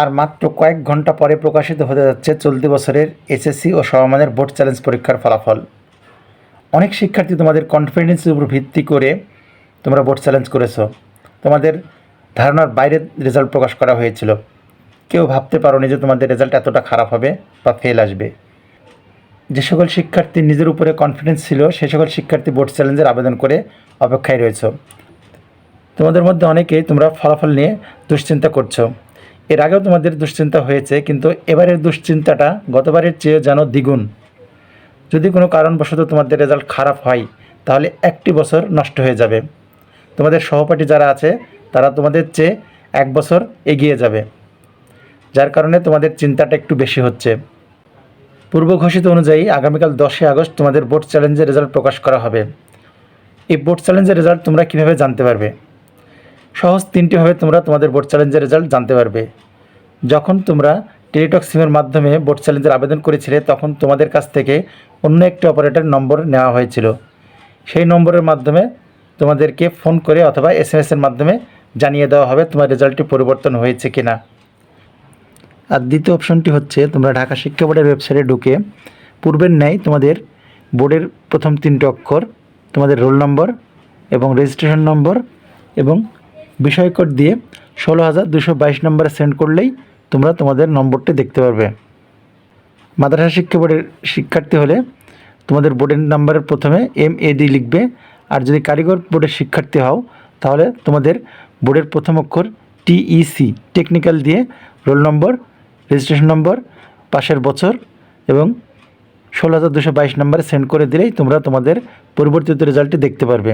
আর মাত্র কয়েক ঘণ্টা পরে প্রকাশিত হতে যাচ্ছে চলতি বছরের এসএসসি ও সমমানের বোর্ড চ্যালেঞ্জ পরীক্ষার ফলাফল। অনেক শিক্ষার্থী তোমাদের কনফিডেন্সের উপর ভিত্তি করে তোমরা বোর্ড চ্যালেঞ্জ করেছ। তোমাদের ধারণার বাইরে রেজাল্ট প্রকাশ করা হয়েছিল। কেউ ভাবতে পারোনি যে তোমাদের রেজাল্ট এতটা খারাপ হবে বা ফেল আসবে। যে সকল শিক্ষার্থী নিজের উপরে কনফিডেন্স ছিল, সে সকল শিক্ষার্থী বোর্ড চ্যালেঞ্জের আবেদন করে অপেক্ষায় রয়েছে। তোমাদের মধ্যে অনেকেই তোমরা ফলাফল নিয়ে দুশ্চিন্তা করছ। এর আগেও তোমাদের দুশ্চিন্তা হয়েছে, কিন্তু এবারের দুশ্চিন্তাটা গতবারের চেয়ে যেন দ্বিগুণ। যদি কোনো কারণবশত তোমাদের রেজাল্ট খারাপ হয়, তাহলে একটি বছর নষ্ট হয়ে যাবে। তোমাদের সহপাঠী যারা আছে, তারা তোমাদের চেয়ে এক বছর এগিয়ে যাবে। যার কারণে তোমাদের চিন্তাটা একটু বেশি হচ্ছে। পূর্ব ঘোষিত অনুযায়ী আগামীকাল দশই আগস্ট তোমাদের বোর্ড চ্যালেঞ্জের রেজাল্ট প্রকাশ করা হবে। এই বোর্ড চ্যালেঞ্জের রেজাল্ট তোমরা কীভাবে জানতে পারবে? সহজ তিনটিভাবে তোমরা তোমাদের বোর্ড চ্যালেঞ্জের রেজাল্ট জানতে পারবে। যখন তোমরা টেলিটক সিমের মাধ্যমে বোর্ড চ্যালেঞ্জের আবেদন করেছিলে, তখন তোমাদের কাছ থেকে অন্য একটি অপারেটর নম্বর নেওয়া হয়েছিল। সেই নম্বরের মাধ্যমে তোমাদেরকে ফোন করে অথবা এস এম এসের মাধ্যমে জানিয়ে দেওয়া হবে তোমার রেজাল্টটি পরিবর্তন হয়েছে কি না আর দ্বিতীয় অপশনটি হচ্ছে, তোমরা ঢাকা শিক্ষা বোর্ডের ওয়েবসাইটে ঢুকে পূর্বের ন্যায় তোমাদের বোর্ডের প্রথম তিনটি অক্ষর, তোমাদের রোল নম্বর এবং রেজিস্ট্রেশন নম্বর এবং বিষয় কোড দিয়ে ষোলো হাজার দুশো বাইশ নম্বরে সেন্ড করলেই তোমরা তোমাদের নম্বরটি দেখতে পারবে। মাদ্রাসা শিক্ষা বোর্ডের শিক্ষার্থী হলে তোমাদের বোর্ডের নাম্বারের প্রথমে এম এডি লিখবে, আর যদি কারিগর বোর্ডের শিক্ষার্থী হও, তাহলে তোমাদের বোর্ডের প্রথম অক্ষর টিইসি টেকনিক্যাল দিয়ে রোল নম্বর রেজিস্ট্রেশন নম্বর, পাশের বছর, এবং ষোলো হাজার দুশো বাইশ নম্বরে সেন্ড করে দিলেই তোমরা তোমাদের পরিবর্তিত রেজাল্টটি দেখতে পারবে।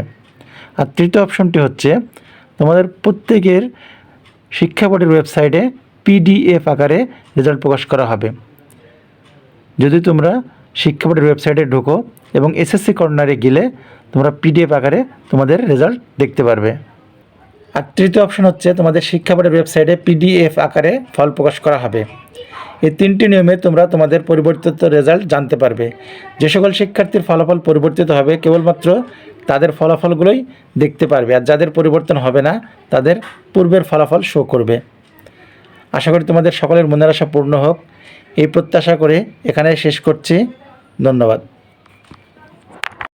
আর তৃতীয় অপশনটি হচ্ছে তোমাদের প্রত্যেকের শিক্ষা বোর্ডের ওয়েবসাইটে পিডিএফ আকারে রেজাল্ট প্রকাশ করা হবে। যদি তোমরা শিক্ষা বোর্ডের ওয়েবসাইটে ঢোকো এবং এসএসসি কর্নারে গেলে তোমরা পিডিএফ আকারে তোমাদের রেজাল্ট দেখতে পারবে। আর তৃতীয় অপশন হচ্ছে তোমাদের শিক্ষা বোর্ডের ওয়েবসাইটে পিডিএফ আকারে ফল প্রকাশ করা হবে। এই তিনটি নিয়মে তোমরা তোমাদের পরিবর্তিত রেজাল্ট জানতে পারবে। যে সকল শিক্ষার্থীর ফলাফল পরিবর্তিত হবে কেবলমাত্র তাদের ফলাফলগুলোই দেখতে পারবে। আর যাদের পরিবর্তন হবে না, তাদের পূর্বের ফলাফল শো করবে। আশা করি তোমাদের সকলের মনের আশা পূর্ণ হোক। এই প্রত্যাশা করে এখানে শেষ করছি। ধন্যবাদ।